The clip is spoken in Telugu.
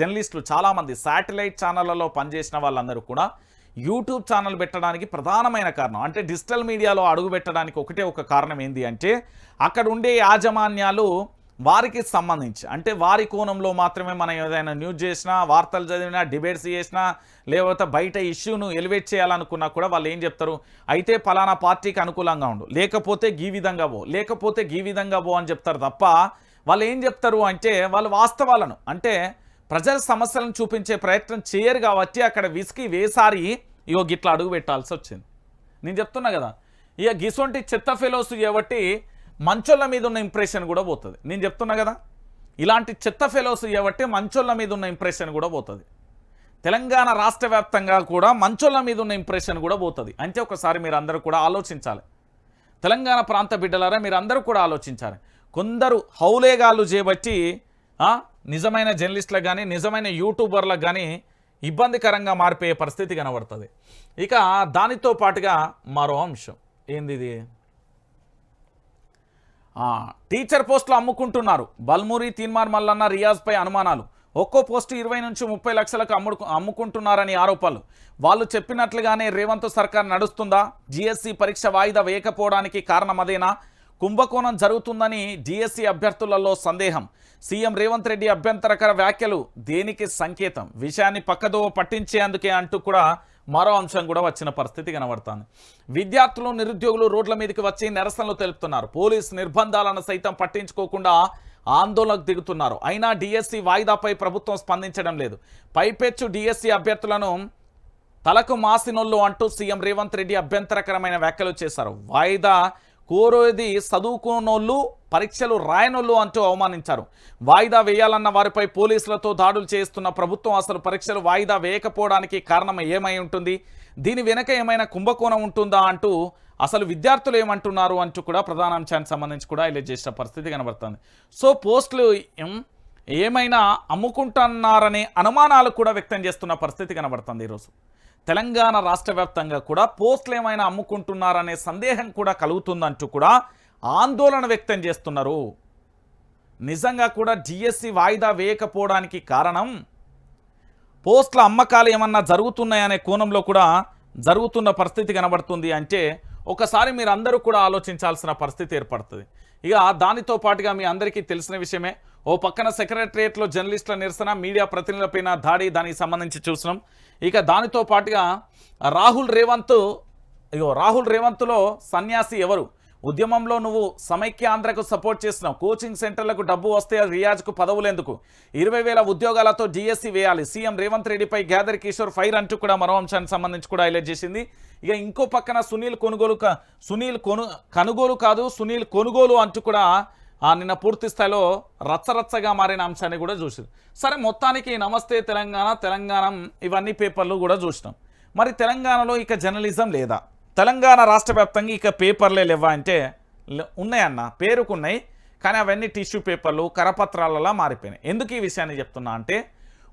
జర్నలిస్టులు చాలామంది శాటిలైట్ ఛానళ్ళలో పనిచేసిన వాళ్ళందరూ కూడా యూట్యూబ్ ఛానల్ పెట్టడానికి ప్రధానమైన కారణం. అంటే డిజిటల్ మీడియాలో అడుగు పెట్టడానికి ఒకటే ఒక కారణం ఏంటి అంటే అక్కడ ఉండే యాజమాన్యాలు వారికి సంబంధించి అంటే వారి కోణంలో మాత్రమే మనం ఏదైనా న్యూస్ చేసినా వార్తలు చదివినా డిబేట్స్ చేసినా లేకపోతే బయట ఇష్యూను ఎలివేట్ చేయాలనుకున్నా కూడా వాళ్ళు ఏం చెప్తారు? అయితే పలానా పార్టీకి అనుకూలంగా ఉండు. లేకపోతే గీ విధంగా పో. లేకపోతే గీ విధంగా పో అని చెప్తారు తప్ప వాళ్ళు ఏం చెప్తారు అంటే వాళ్ళు వాస్తవాలను అంటే ప్రజల సమస్యలను చూపించే ప్రయత్నం చేయరు కాబట్టి అక్కడ విసికి వేసారి ఇగో గిట్లా అడుగు పెట్టాల్సి వచ్చింది. నేను చెప్తున్నా కదా ఇక గిసొంటి చెత్త ఫెలోస్ కాబట్టి మంచోళ్ళ మీద ఉన్న ఇంప్రెషన్ కూడా పోతుంది. నేను చెప్తున్నా కదా ఇలాంటి చెత్త ఫెలోస్ కాబట్టి మంచోళ్ళ మీద ఉన్న ఇంప్రెషన్ కూడా పోతుంది. తెలంగాణ రాష్ట్ర వ్యాప్తంగా కూడా మంచోళ్ళ మీద ఉన్న ఇంప్రెషన్ కూడా పోతుంది. అంటే ఒకసారి మీరు అందరూ కూడా ఆలోచించాలి. తెలంగాణ ప్రాంత బిడ్డలారా మీరు అందరూ కూడా ఆలోచించాలి. కొందరు హౌలేగాళ్ళు చేపట్టి నిజమైన జర్నలిస్టులకు కానీ నిజమైన యూట్యూబర్లకు కానీ ఇబ్బందికరంగా మారిపోయే పరిస్థితి కనబడుతుంది. ఇక దానితో పాటుగా మరో అంశం. ఏంది ఇది? టీచర్ పోస్టులు అమ్ముకుంటున్నారు. బల్మూరి తీన్మార్ మల్లన్న రియాజ్పై అనుమానాలు. ఒక్కో పోస్టు ఇరవై నుంచి ముప్పై లక్షలకు అమ్ముడు అమ్ముకుంటున్నారని ఆరోపణలు. వాళ్ళు చెప్పినట్లుగానే రేవంత్ సర్కార్ నడుస్తుందా? జిఎస్సి పరీక్ష వాయిదా వేయకపోవడానికి కారణం అదేనా? కుంభకోణం జరుగుతుందని డిఎస్సి అభ్యర్థులలో సందేహం. సీఎం రేవంత్ రెడ్డి అభ్యంతరకర వ్యాఖ్యలు దేనికి సంకేతం? విషయాన్ని పక్కదో పట్టించేందుకే అంటూ కూడా మరో అంశం కూడా వచ్చిన పరిస్థితి కనబడుతుంది. విద్యార్థులు నిరుద్యోగులు రోడ్ల మీదకి వచ్చి నిరసనలు తెలుపుతున్నారు. పోలీస్ నిర్బంధాలను సైతం పట్టించుకోకుండా ఆందోళనకు దిగుతున్నారు. అయినా డిఎస్సి వాయిదాపై ప్రభుత్వం స్పందించడం లేదు. పైపెచ్చు డిఎస్సి అభ్యర్థులను తలకు మాసినోళ్ళు అంటూ సీఎం రేవంత్ రెడ్డి అభ్యంతరకరమైన వ్యాఖ్యలు చేశారు. వాయిదా కోరేది చదువుకోనోళ్ళు పరీక్షలు రాయనోళ్ళు అంటూ అవమానించారు. వాయిదా వేయాలన్న వారిపై పోలీసులతో దాడులు చేస్తున్న ప్రభుత్వం అసలు పరీక్షలు వాయిదా వేయకపోవడానికి కారణం ఏమై ఉంటుంది? దీని వెనక ఏమైనా కుంభకోణం ఉంటుందా అంటూ అసలు విద్యార్థులు ఏమంటున్నారు అంటూ కూడా ప్రధాన అంశానికి సంబంధించి కూడా ఇలా చేసిన పరిస్థితి కనబడుతుంది. సో పోస్టులు ఏమైనా అమ్ముకుంటున్నారనే అనుమానాలు కూడా వ్యక్తం చేస్తున్న పరిస్థితి కనబడుతుంది ఈరోజు. తెలంగాణ రాష్ట్ర వ్యాప్తంగా కూడా పోస్టులు ఏమైనా అమ్ముకుంటున్నారనే సందేహం కూడా కలుగుతుందంటూ కూడా ఆందోళన వ్యక్తం చేస్తున్నారు. నిజంగా కూడా జిఎస్సి వాయిదా వేయకపోవడానికి కారణం పోస్టుల అమ్మకాలు ఏమన్నా జరుగుతున్నాయనే కోణంలో కూడా జరుగుతున్న పరిస్థితి కనబడుతుంది అంటే ఒకసారి మీరు అందరూ కూడా ఆలోచించాల్సిన పరిస్థితి ఏర్పడుతుంది. ఇక దానితో పాటుగా మీ అందరికీ తెలిసిన విషయమే ఓ పక్కన సెక్రటరియట్లో జర్నలిస్టుల నిరసన మీడియా ప్రతినిధులపైన దాడి దానికి సంబంధించి చూసినాం. ఇక దానితో పాటుగా రాహుల్ రేవంత్ ఇగో రాహుల్ రేవంత్లో సన్యాసి ఎవరు? ఉద్యమంలో నువ్వు సమైక్యాంధ్రకు సపోర్ట్ చేసినావు కోచింగ్ సెంటర్లకు డబ్బు వస్తే రియాజ్కు పదవులు ఎందుకు ఇరవై వేల ఉద్యోగాలతో జీఎస్సీ వేయాలి. సీఎం రేవంత్ రెడ్డిపై గ్యాదర్ కిషోర్ ఫైర్ అంటూ కూడా మరో అంశానికి సంబంధించి కూడా హైలైట్ చేసింది. ఇక ఇంకో పక్కన సునీల్ కొనుగోలు సునీల్ కొను కనుగోలు కాదు సునీల్ కొనుగోలు అంటూ కూడా ఆ నిన్న పూర్తి స్థాయిలో రచ్చరచ్చగా మారిన అంశాన్ని కూడా చూసింది. సరే మొత్తానికి నమస్తే తెలంగాణ తెలంగాణ ఇవన్నీ పేపర్లు కూడా చూసినాం. మరి తెలంగాణలో ఇక జర్నలిజం లేదా? తెలంగాణ రాష్ట్ర వ్యాప్తంగా ఇక పేపర్లే లేవా అంటే ఉన్నాయన్న పేరుకున్నాయి కానీ అవన్నీ టిష్యూ పేపర్లు కరపత్రాలలో మారిపోయినాయి. ఎందుకు ఈ విషయాన్ని చెప్తున్నా అంటే